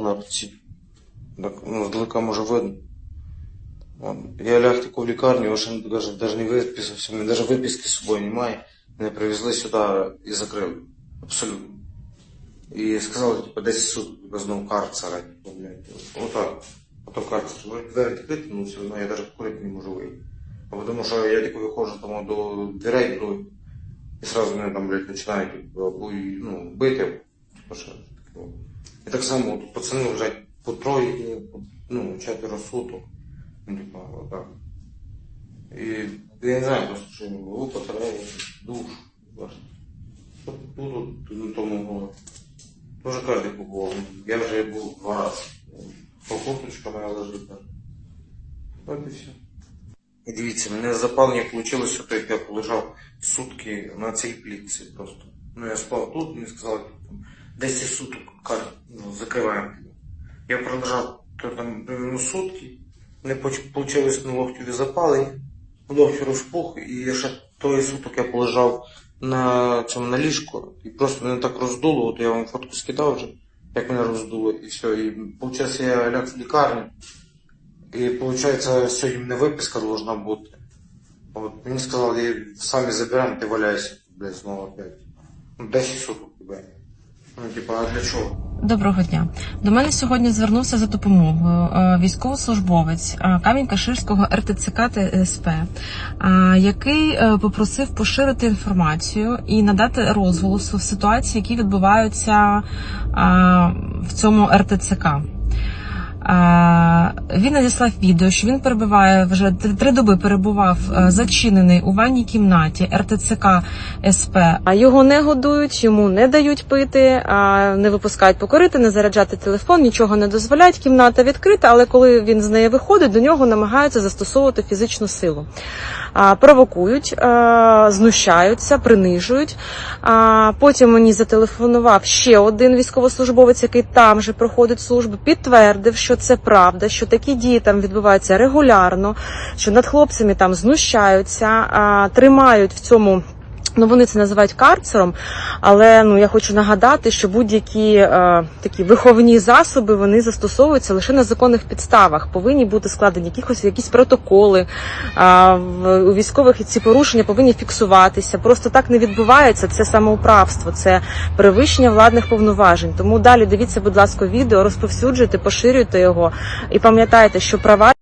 на руці. Ну, здалека може видно. Я ляг таку в лікарню, ще навіть, не виписався, мене навіть виписки з собою немає. Мене привезли сюди і закрили. Абсолютно. І сказали, типу, 10 суток без знову карцера. Типу, блядь. Отак. Потім карцер. Вроді двері відкриті, ну все одно я навіть покурити не можу вийти. А Тому що я тільки виходжу там до дверей других, і сразу мене там, блядь, починають типу, ну, бити. Типу, що таке. І так само тут пацани лежать по троє, по, ну, четверо суток. Ну, типа, отак. І я не знаю, просто що голову потираю, душ. бачите. Тут, на тому голові. Тоже кожен побував. Я вже був два рази. Покупочка моя лежить. так. От і все. І дивіться, мене запалення вийшло, як я полежав сутки на цій плітці просто. Ну я спав тут, мені сказали, там, 10 суток ну, закриваємо. Я пролежав то, там ну, сутки, не вийшло на локтеві запалення, локтю розпух, і ще тої суток я полежав на цьому на ліжку, і просто мене так роздуло, от я вам фотку скидав вже, як мене роздуло, і все. І виходить, я ляг в лікарню. І виходить, сьогодні мене виписка должна бути. От мені сказали, самі заберемо, ти валяйся, блядь, знову опять. Ну, 10 суток тебе. Ну, типа, а для чого? Доброго дня. До мене сьогодні звернувся за допомогою е, військовослужбовець е, Камінь-Каширського РТЦК ТСП, е, який попросив поширити інформацію і надати розголосу в ситуації, які відбуваються в цьому РТЦК. Він надіслав відео, що він перебуває вже три- доби перебував е, зачинений у ванній кімнаті РТЦК СП. А його не годують, йому не дають пити, не випускають покорити, не заряджати телефон, нічого не дозволяють. Кімната відкрита, але коли він з неї виходить, до нього намагаються застосовувати фізичну силу. Провокують, знущаються, принижують. Потім мені зателефонував ще один військовослужбовець, який там же проходить службу, підтвердив, що це правда, що такі дії там відбуваються регулярно, що над хлопцями там знущаються, тримають в цьому. Ну, вони це називають карцером, але ну я хочу нагадати, що будь-які е, такі виховні засоби вони застосовуються лише на законних підставах. Повинні бути складені якихось якісь протоколи. В, у військових ці порушення повинні фіксуватися. Просто так не відбувається. Це самоуправство, це перевищення владних повноважень. Тому далі дивіться, будь ласка, відео, розповсюджуйте, поширюйте його і пам'ятайте, що права.